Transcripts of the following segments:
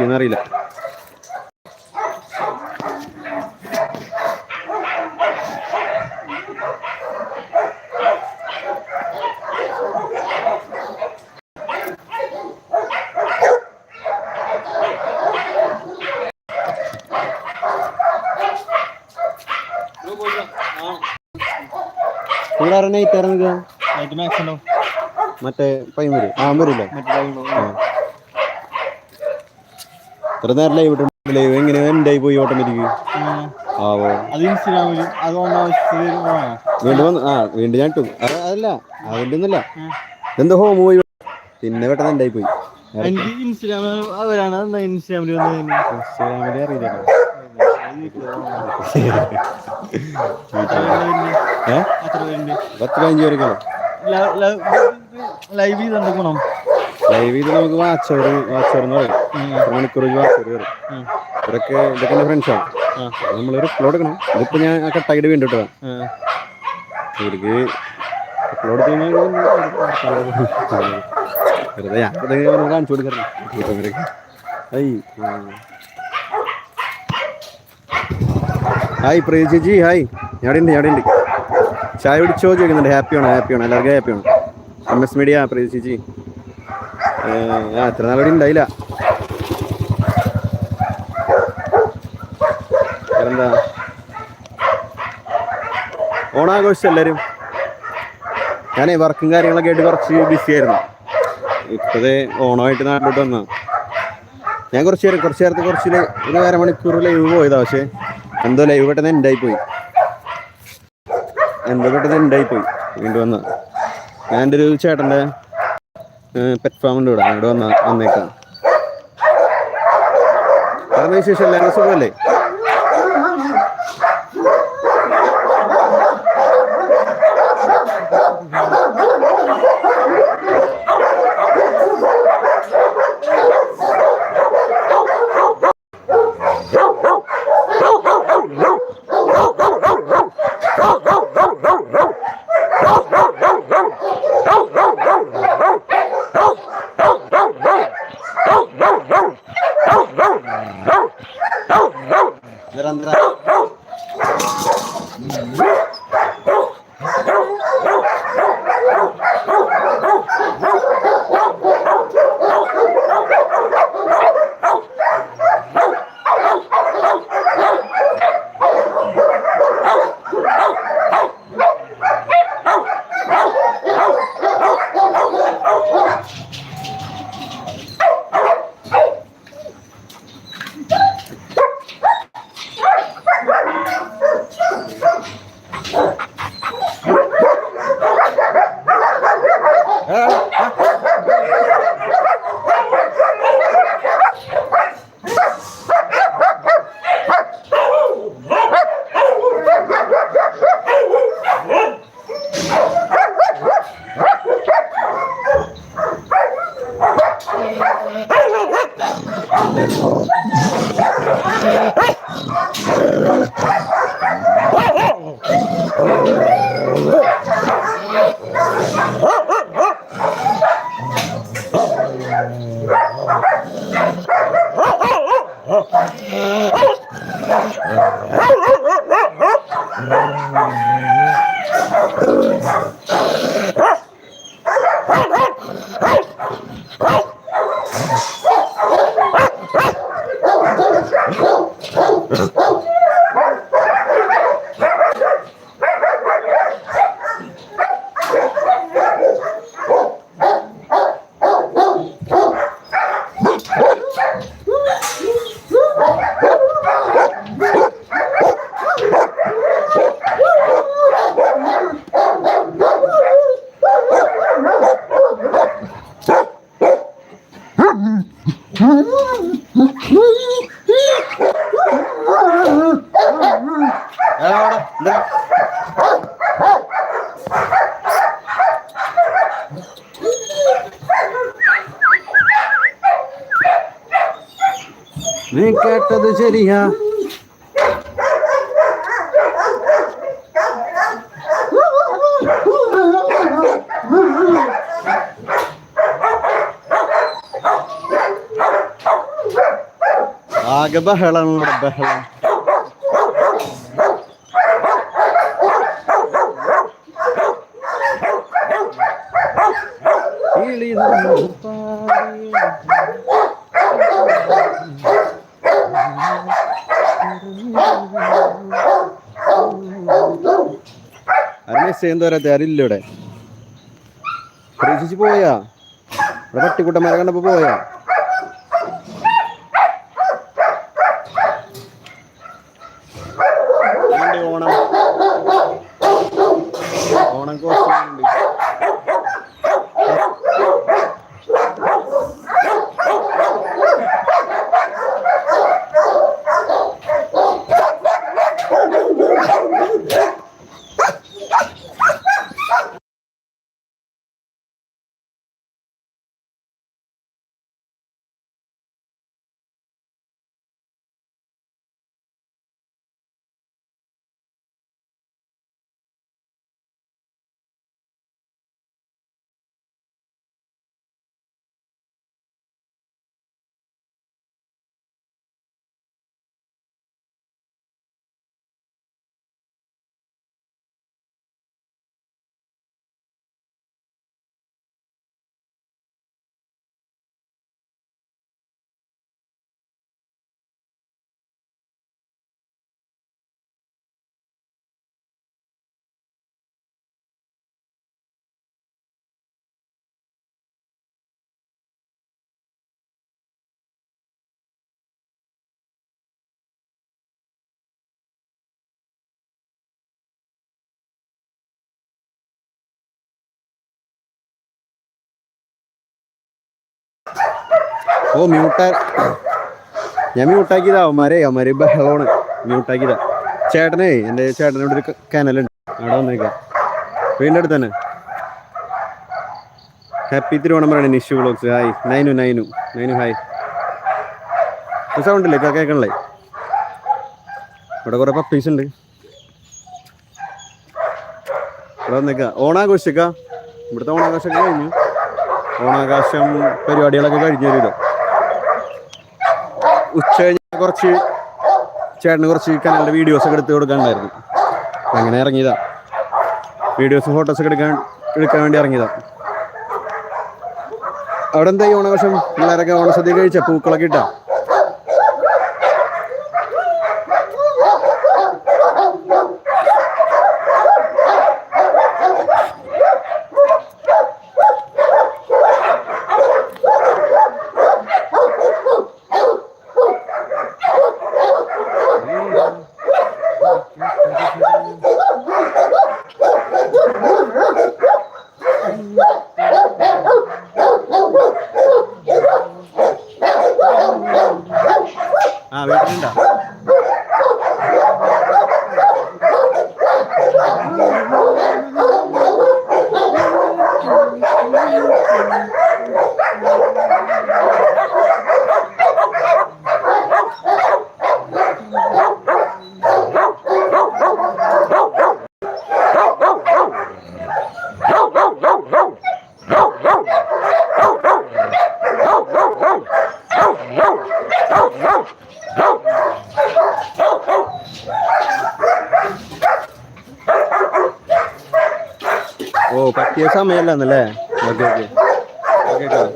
പറ്റിയെന്ന് അറിയില്ല. ഇവിടെ നൈറ്റ് ഉണ്ടോ? മറ്റേ വരും ആ വരില്ലേ മറ്റേ? ഇത്ര നേരം ലൈവ് ഇട്ടുണ്ട് ലൈവ് എങ്ങനെ എന്റെ പോയി ഓട്ടോമാറ്റിക്. ആവോ. അത് ഇൻസ്റ്റാഗ്രാമിൽ അതുകൊണ്ട് വീണ്ടും വന്ന് ആ വീണ്ടും ഞാൻ ഇട്ടു. അത് അതല്ല അതിന്റെ ഒന്നല്ല എന്തോ ഹോം പോയി പിന്നെ പെട്ടെന്ന് എന്റെ പോയി. എനിക്ക് ഇൻസ്റ്റാഗ്രാമിൽ അവരാണ് ഇൻസ്റ്റാഗ്രാമിൽ ഇൻസ്റ്റാഗ്രാമിൽ അറിയില്ല പത്ത് പതിനഞ്ച് പേരൊക്കെ ലൈവ് ചെയ്തെന്താ ഗുണം ലൈവ് ചെയ്ത് നമുക്ക് വാച്ച് അവർ വാച്ച് അവർ എന്ന് പറയും. മണിക്കൂർ വാച്ച് അവർ വരും ഉം. ഇവരൊക്കെ ഇതൊക്കെ എന്റെ ഫ്രണ്ട്സാണ് നമ്മളൊരു അപ്ലോഡ് എടുക്കണം. ഇതിപ്പോ ഞാൻ ആ കട്ടാക്കിയിട്ട് വീണ്ടും ഇട്ടതാ. ഇവർക്ക് അപ്ലോഡ് ചെയ്യുമ്പോൾ വെറുതെ ഞാൻ വെറുതെ ഓരോന്ന് കാണിച്ചു കൊടുക്കണം ഇവരൊക്കെ ഐ ഹായ് പ്രിയ ചേച്ചി ഹായ്. ഞാൻ ഉണ്ട് ചായ പിടിച്ചോ ചോദിക്കുന്നുണ്ട്. ഹാപ്പിയാണോ ഹാപ്പിയാണോ? എല്ലാവർക്കും ഹാപ്പിയാണോ? എം എസ് മീഡിയ പ്രിയ ചേച്ചി. ഏ, അത്ര നാളോടെ ഉണ്ടായില്ല? എന്താ ഓണാഘോഷിച്ചു എല്ലാവരും ഞാനേ വർക്കും കാര്യങ്ങളൊക്കെ ആയിട്ട് കുറച്ച് ബിസി ആയിരുന്നു. ഇപ്പോഴേ ഓണമായിട്ട് നാട്ടിലോട്ട് വന്നു. ഞാൻ കുറച്ച് നേരം കുറച്ച് നേരത്തെ കുറച്ച് ഒരു അരമണിക്കൂർ ലൈവ് പോയതാ പക്ഷേ എന്തോ ലൈവ് പെട്ടെന്ന് എൻഡായി പോയി എന്തോ പെട്ടെന്ന് എൻഡായി പോയി വീണ്ടും വന്ന. ഞാൻ എന്റെ ഒരു ചേട്ടന്റെ പെറ്റ് ഫാമിന്റെ ഇവിടെ. അവിടെ വന്ന വന്നേക്കാം. പറഞ്ഞ വിശേഷം എല്ലാവരും സുഖമല്ലേ? Hey! Oh, കേട്ടത് ശരിയാ ആകെ ബഹളാണ് ഇവിടെ ബഹളം കിളി നമ്മൾ പറയാ ആരില്ല ഇവിടെ പ്രതീക്ഷിച്ച് പോയാ. ഇവിടെ പട്ടിക്കുട്ടന്മാരെ കണ്ടപ്പോ പോയാ. ഓ മ്യൂട്ടാ ഞാൻ മ്യൂട്ടാക്കിയതാ അവന്മാരെ അവന്മാര് ബഹളമാണ്. മ്യൂട്ടാക്കിയതാ ചേട്ടനെ എന്റെ ചേട്ടനോട് ഒരു കനലുണ്ട്. അവിടെ വന്നേക്കാം വീടിന്റെ അടുത്ത് തന്നെ. ഹാപ്പി തിരുവോണം പറയണേ Nishu vlogs hi Nainu Nainu. Nainu hi sound ഇല്ലേ? കേൾക്കണല്ലേ? ഇവിടെ കുറേ പപ്പീസ് ഉണ്ട്. ഇവിടെ വന്നേക്ക ഓണാഘോഷിക്കാം ഇവിടുത്തെ ഓണാഘോഷമൊക്കെ കഴിഞ്ഞു. ഓണാഘോഷം പരിപാടികളൊക്കെ കഴിഞ്ഞു വരുമല്ലോ ഉച്ച കഴിഞ്ഞ കുറച്ച് ചേട്ടന് കുറച്ച് കനലിന്റെ വീഡിയോസ് ഒക്കെ എടുത്ത് കൊടുക്കാനുണ്ടായിരുന്നു. അങ്ങനെ ഇറങ്ങിയതാ. വീഡിയോസ് ഫോട്ടോസ് ഒക്കെ എടുക്കാൻ എടുക്കാൻ വേണ്ടി ഇറങ്ങിയതാ. അവിടെ എന്താ ഈ ഓണാഘോഷം? പിള്ളേരൊക്കെ ഓണസദ്യ കഴിച്ച? പൂക്കളൊക്കെ ഇട്ടാ? ഓ പറ്റിയ സമയമല്ലെന്നല്ലേ ഓക്കെ ഓക്കെ. ഓക്കെ ഓക്കെ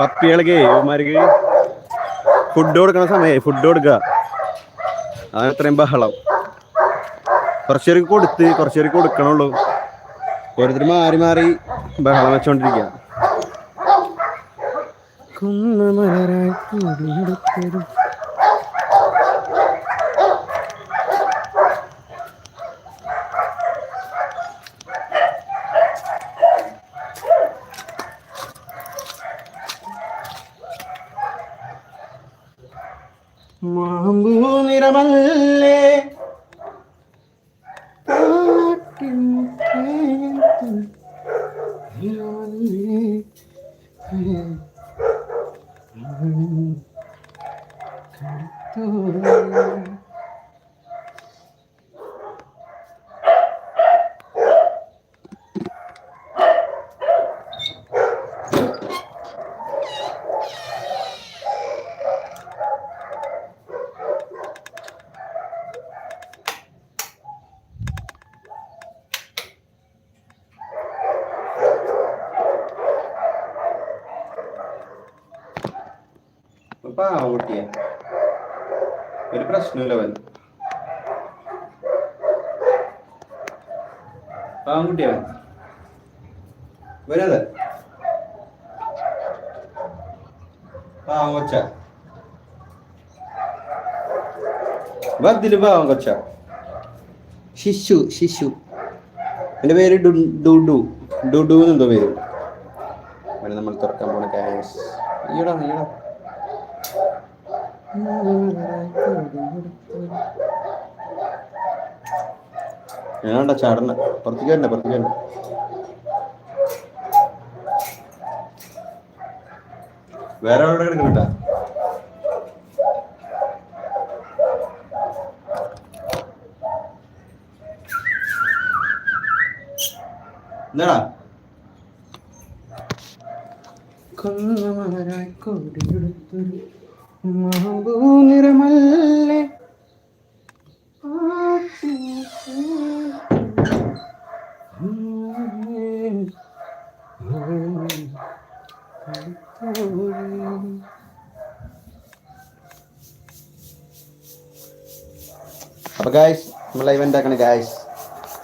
പപ്പികൾക്ക് ഇവന്മാർക്ക് ഫുഡ് കൊടുക്കണ സമയേ ഫുഡ് കൊടുക്കുക. അതാണ് ഇത്രയും ബഹളം. കുറച്ച് പേർക്ക് കൊടുത്ത് കുറച്ച് പേർക്ക് കൊടുക്കണുള്ളൂ. ഓരോരുത്തർ മാറി മാറി ബഹളം വെച്ചോണ്ടിരിക്കുക. കുന്നമലരായി 음, 음, പാവകുട്ടിയെ ഒരു പ്രശ്നമില്ല അവൻ പാവകുട്ടിയവൻ വരാതെ പാവം കൊച്ച. വതിൽ പാവം കൊച്ച. ശിശു ശിശു. എന്റെ പേര് ഡുഡു. ഡുഡു എന്നെന്തോ പേര്. അവനെ നമ്മൾ തുറക്കാൻ പോണ കാശ് ഈടാ ഈടാ ഞാനണ്ട ചാടണ്ട പുറത്തേക്ക് വരണ്ട പുറത്തേക്ക് വരണ്ട. വേറെ എവിടെ കിടക്കണ്ട എന്താടാ? കൊന്നമരായി കൊടിയെടുത്തൊരു മാമ്പൂ നിറമല്ലേ? അപ്പൊ ഗായ്സ് നമ്മൾ ലൈവ് ഉണ്ടാക്കണേ ഗായ്സ്